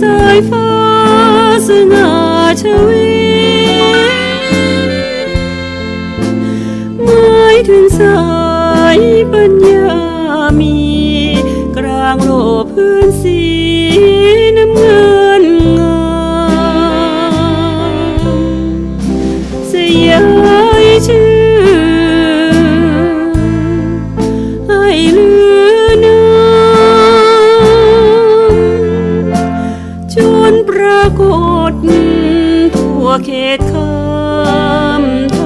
สายฟ้าสง่าชวีหมายถึงสายปัญญามี กลางโลกพื้นสี ทั่วเขตคำไท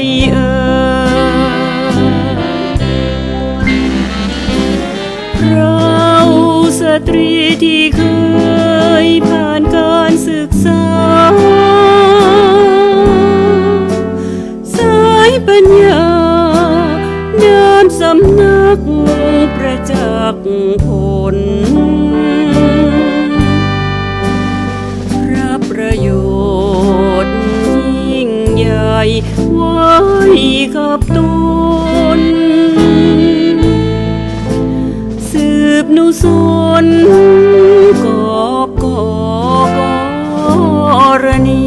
ยเอ่ยเราสตรีที่เคยผ่านการศึกษา สายปัญญานามสำนักประจักษ์ผล ไว้กับตน สืบนุสนกอบกอกรณี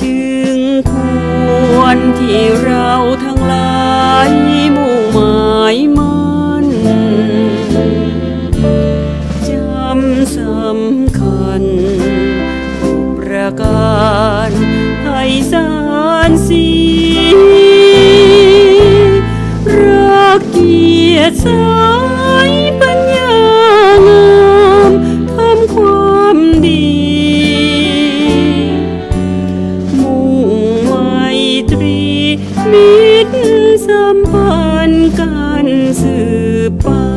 จึงควรที่เราทั้งหลายมุ่งหมายมันจำสำคัญ ระการให้สารสีรักเกียรติสายปัญญางามทำความดี มุ่งไมตรีมิตรสัมพันธ์กันสืบไป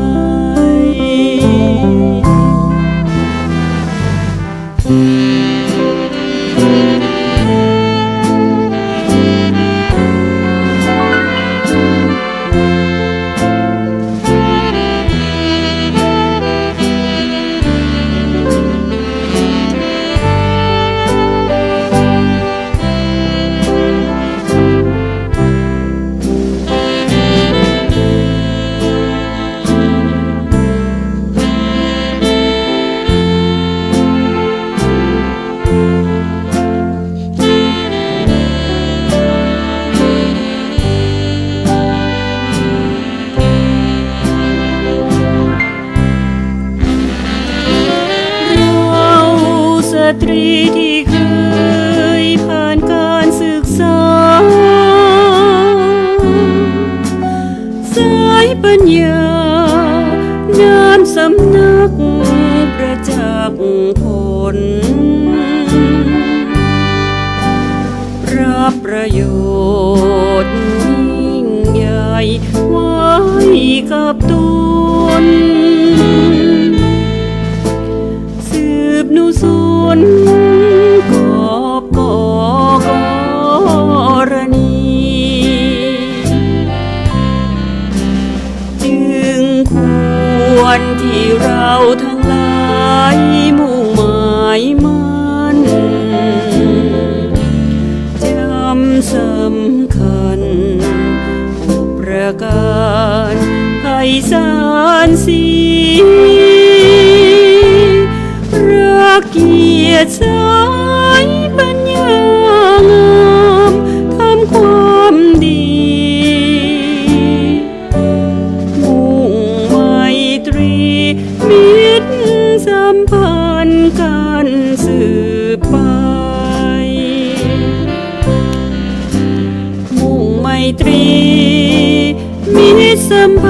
ตรีที่เคยผ่านการศึกษา สายปัญญานามสำนักประจักษ์ผล รับประโยชน์ยิ่งใหญ่ไว้กับตน ทั้งหลายมุ่งหมายมันจำสำคัญทุกประการให้สารสีรักเกียรติ มิต